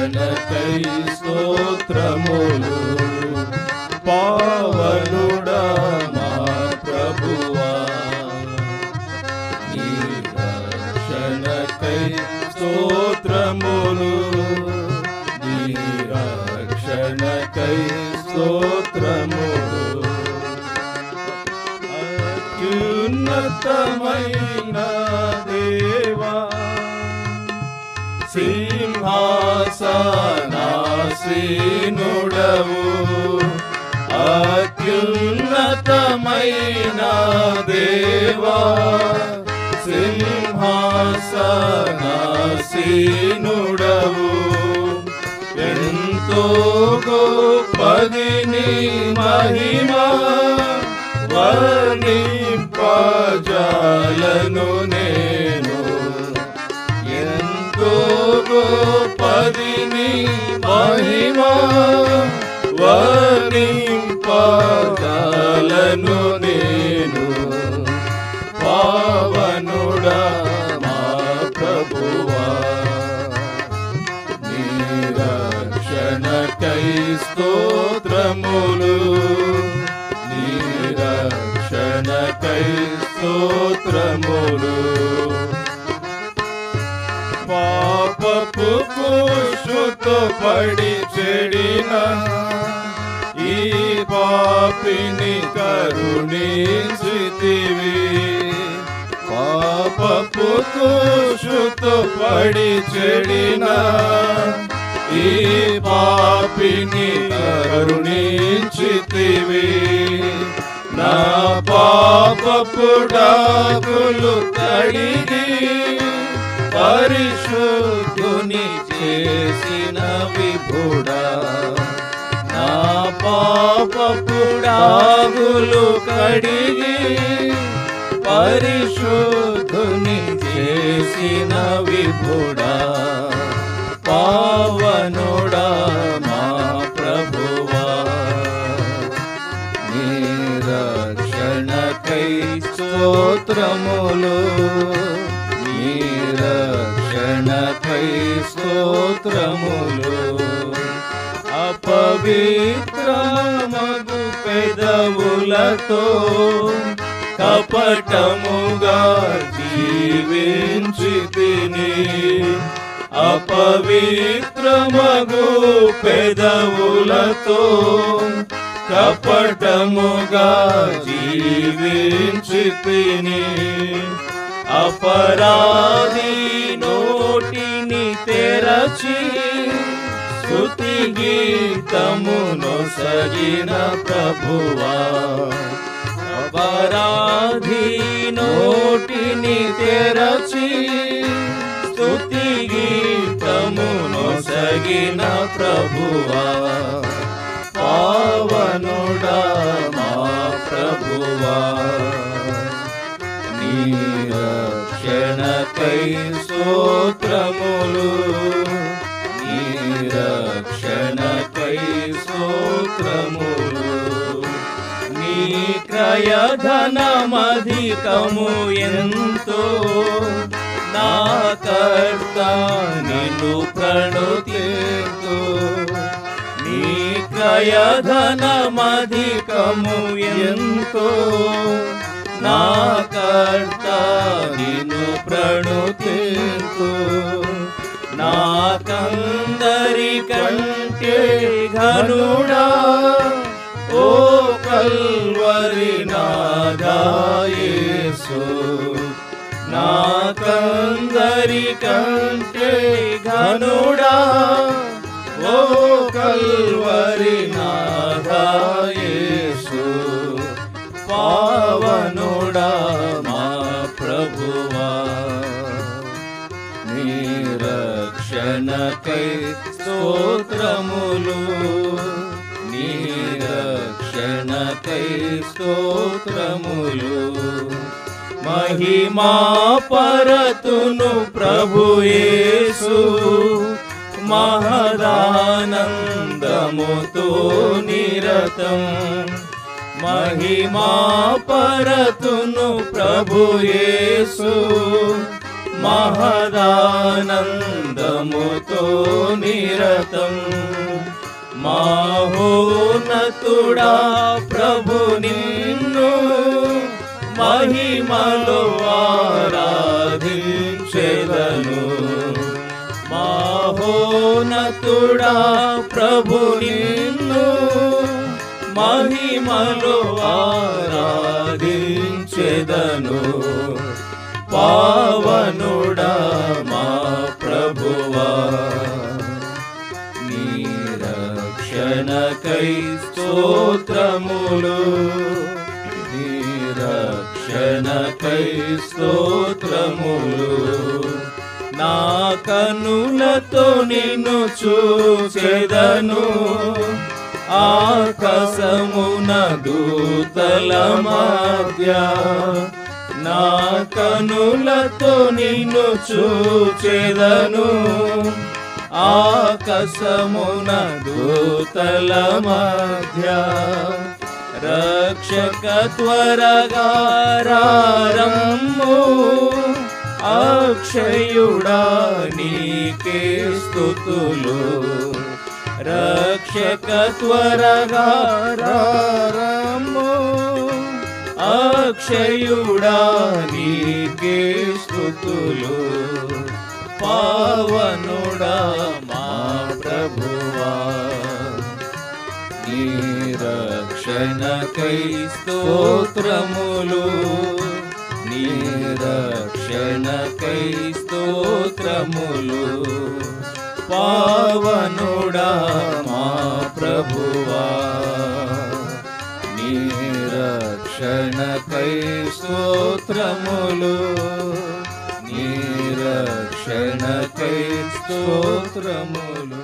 ఘనతై స్తోత్రములు. పావనుడా మా ప్రభువా నీ రక్షణకై స్తోత్రములు నీ రక్షణకై స్తోత్రములు. అత్యున్నతమైన సింహాసనాసీనుడవు అత్యున్నతమైన దేవా సింహాసనాసీనుడవు ఎంతో గోపది నీ మహిమా వర్ణింపజాలను నేను పదిని నీ మహిమా వర్ణింపజాలను నేను. పావనుడా మా ప్రభువా నీ రక్షణకై పడి చెడిన ఈ పాపిని కరుణించితివి. పాపపు కుషుతో పడి చెడిన ఈ పాపిని కరుణించితివి. నా పాపపు డాకులు కడిగి పరిశుద్ధుని కూడా. నా పాపపు డాగులు కడిగి పరిశుద్ధుని చేసిన విభుడా పావనుడా మా ప్రభువా. నీ రక్షణకై స్తోత్రములు నీ రక్షణకై స్తోత్రములు. పవిత్రమగు పెదవులతో కపటముగా జీవించి తిని అపవిత్రమగు పెదవులతో కపటముగా జీవించి తిని అపరాధి నోటిని తెరచి స్తుతి గీతమును సగిన ప్రభువా. అపరాధి నోటిని తెరచి స్తుతి గీతమును సగిన ప్రభువా. పావనుడా మా ప్రభువా. నీ రక్షణకై స్తోత్రములు స్తోత్రములు నీ క్రయధనమధికము ఎంతో. నా కర్త నిన్ను ప్రణుతేతో. నీ క్రయధనమధికము ఎంతో. నా కర్త నిన్ను ప్రణుతేతో. నాకందరి కంటే ఘనుడా ఓ కల్వరి నాదాయేసు నాకందరి కంటే ఘనుడా ఓ కల్వరి నాదాయేసు పావనుడా మా ప్రభువా నీ రక్షణకై రక్షణకై స్తోత్రములు. మహిమా పరతును ప్రభుయేసు మహదానందముతో నిరతం. మహిమా పరతును ప్రభు యేసు. మహదానందముతో నిరతం. మాహోనతుడా ప్రభు నిన్ను మహిమలో ఆరాధించెదను. మాహోనతుడా ప్రభు నిన్ను మహిమలో ఆరాధించెదను. పావనుడా మా ప్రభువా. రక్షణకై స్తోత్రములు నీ రక్షణకై స్తోత్రములు నా కనులతో నిన్ను చూచెదను ఆకాశమున దూతల మధ్య నా కనులతో నిన్ను చూచెదను ఆకాశమున దూతల మధ్య రక్షక త్వరగా అక్షయుడా నీకే స్థుతులు. రక్షక త్వరగా అక్షయుడా నీకే స్థుతులు. పావను పావనుడా మా ప్రభువా. నీ రక్షణకై స్తోత్రములు. నీ రక్షణకై స్తోత్రములు. పావనుడా మా ప్రభువా. నీ రక్షణకై స్తోత్రములు. నీ రక్షణకై స్తోత్రములు